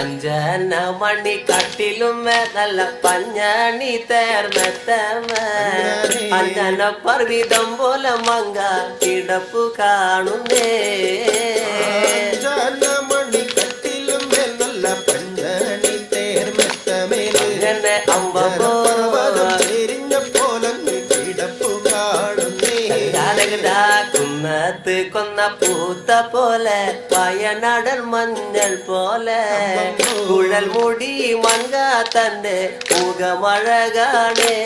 അഞ്ചന മണി കട്ടിലും നല്ല പഞ്ഞണി തേർന്നത്തമ അഞ്ചന പർവിതം പോലെ മങ്ക കിടപ്പു കാണുന്നേ பார்த்து கொன்ன பூத்த போல பயனடல் மஞ்சள் போல. குழல் முடி மங்கா தந்து முகமழகானே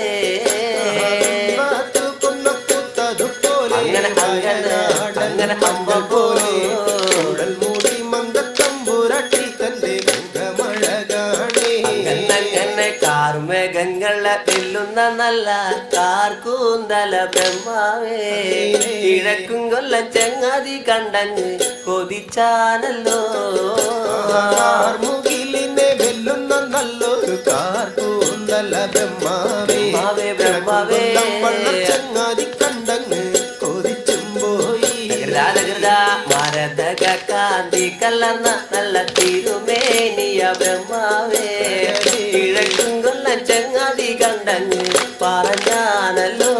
കാർമേഘങ്ങളെ വെല്ലുന്ന നല്ല കാർക്കൂന്തല ബ്രഹ്മാവേ. കിഴക്കും കൊല്ലം ചങ്ങാതി കണ്ടങ്ങ് കൊതിച്ചാനല്ലോ. മുകിലിനെ വെല്ലുന്ന നല്ലൊരു കാർക്കൂന്തല ബ്രഹ്മാവേ. ബ്രഹ്മാവേ, ബ്രഹ്മാവേ. ചങ്ങാതി കണ്ടങ്ങ് കൊതിച്ചും പോയി. മരതക കാന്തി കലർന്ന നല്ല തിരുമേനിയ ബ്രഹ്മാവേ. പറഞ്ഞാനല്ലോ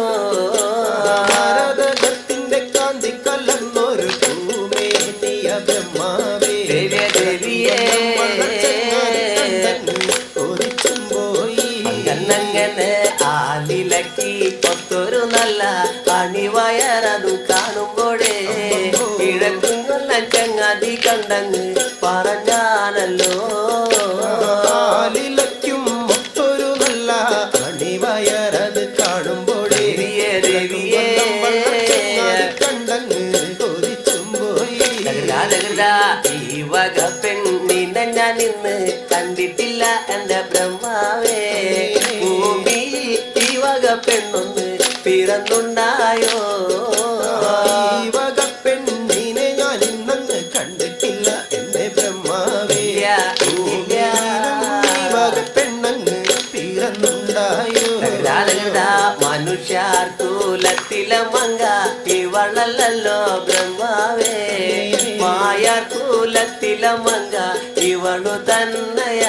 ഭാരതത്തിന്റെ കാന്തി കലർന്നൊരു ഭൂമേനിയ ബ്രഹ്മാവേ. ദേവിയേ, ദേവിയേ. കൊതിച്ചും പോയി കണ്ണങ്ങനെ ആലിലക്കി ഒത്തൊരു നല്ല അണിവയറതു കാണുമ്പോഴേ കിഴക്കും കൊല്ലം ചങ്ങാതി കണ്ടങ്ങ് പറഞ്ഞാനല്ലോ തകരാ ഈ വക പെണ്ണിനെ ഞാൻ ഇന്ന് കണ്ടിട്ടില്ല എന്റെ ബ്രഹ്മാവേ. ഭൂമി ഈ വക പെണ്ണൊന്ന് പിറന്നുണ്ടായോ? ഈ വക പെണ്ണിനെ ഞാൻ ഇന്നങ്ങ് കണ്ടിട്ടില്ല എന്റെ ബ്രഹ്മാവേ. വക പെണ്ണങ്ങ് പിറന്നുണ്ടായോ? മനുഷ്യാർ കൂലത്തിലെ മങ്ക ഇവളല്ലോ ബ്രഹ്മാവേ ಕರುಳ ತಿಲಮಂಗ ಇವಳು ತನ್ನಯ